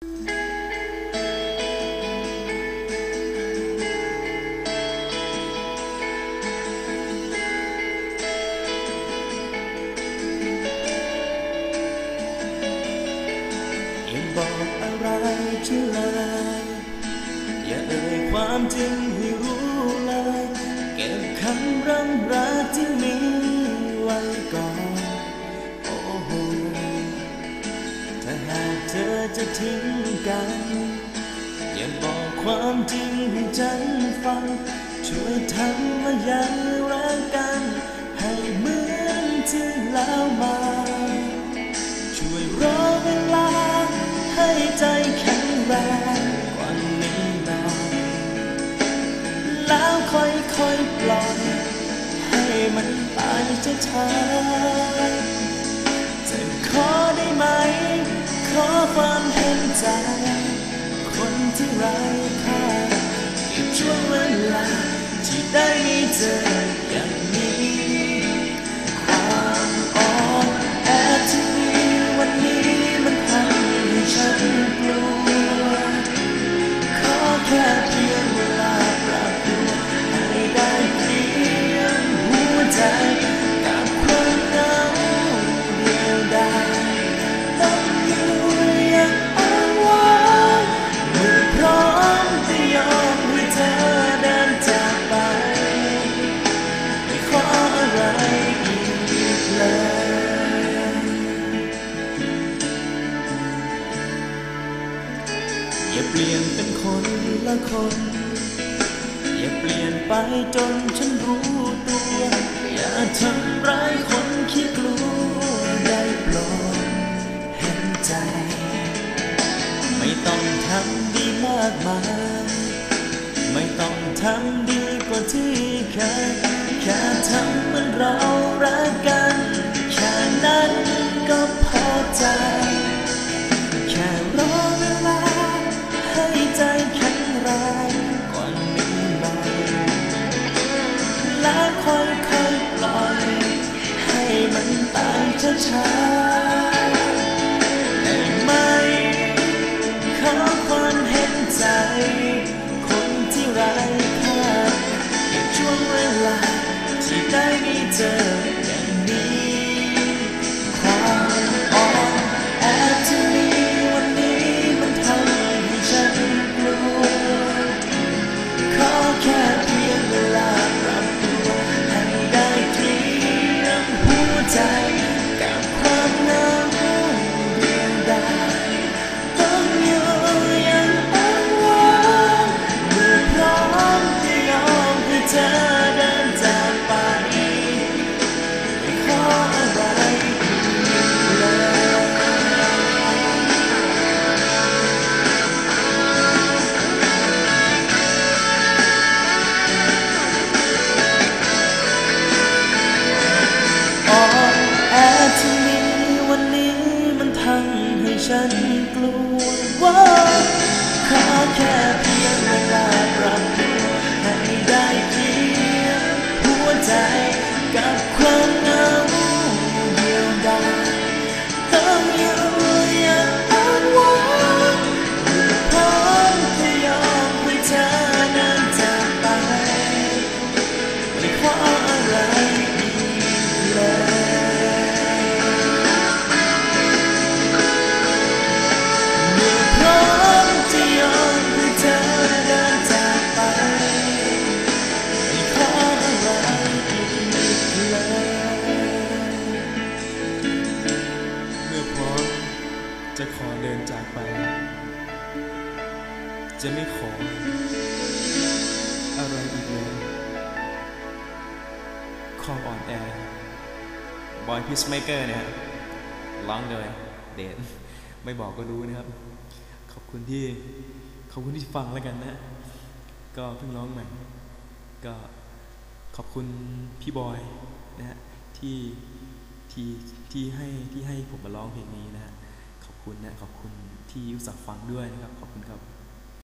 อย่าบอกอะไรที่เลยอย่าเอ่ยความจริงให้รู้เลย เก็บคำรำราที่ หากเธอจะทิ้งกัน อย่าบอกความจริงให้ฉันฟัง ช่วยทำมายังรักกัน ให้เหมือนที่แล้วมา ช่วยรอเวลา ให้ใจแข็งแรงกว่านี้หน่อยแล้วค่อยๆปล่อย ให้มันตายช้าๆ ความเห็นใจ คนที่ไร้ค่าในช่วงเวลาที่ได้มีเธอ คนละคน อย่าเปลี่ยนไปจนฉันรู้ตัว อย่าทำร้ายคนขี้กลัวได้โปรดเห็นใจ ไม่ต้องทำดีมากมาย ไม่ต้องทำดีกว่าที่เคยแค่ทำเหมือนเรารักกัน ตา จะขอเดินจากไป จะไม่ขอ อะไรอีกเลยความอ่อนแอบอยพิสเมเกอร์เนี่ยร้องโดยเดนไม่บอกก็รู้นะครับ ขอบคุณที่ ขอบคุณที่ฟังแล้วกันนะ ก็เพิ่งร้องใหม่ ก็ขอบคุณพี่บอยนะฮะที่ที่ที่ให้ที่ให้ผมมาร้องเพลงนี้นะฮะ คุณนะขอบคุณที่อุตส่าห์ฟังด้วยนะครับ ขอบคุณครับ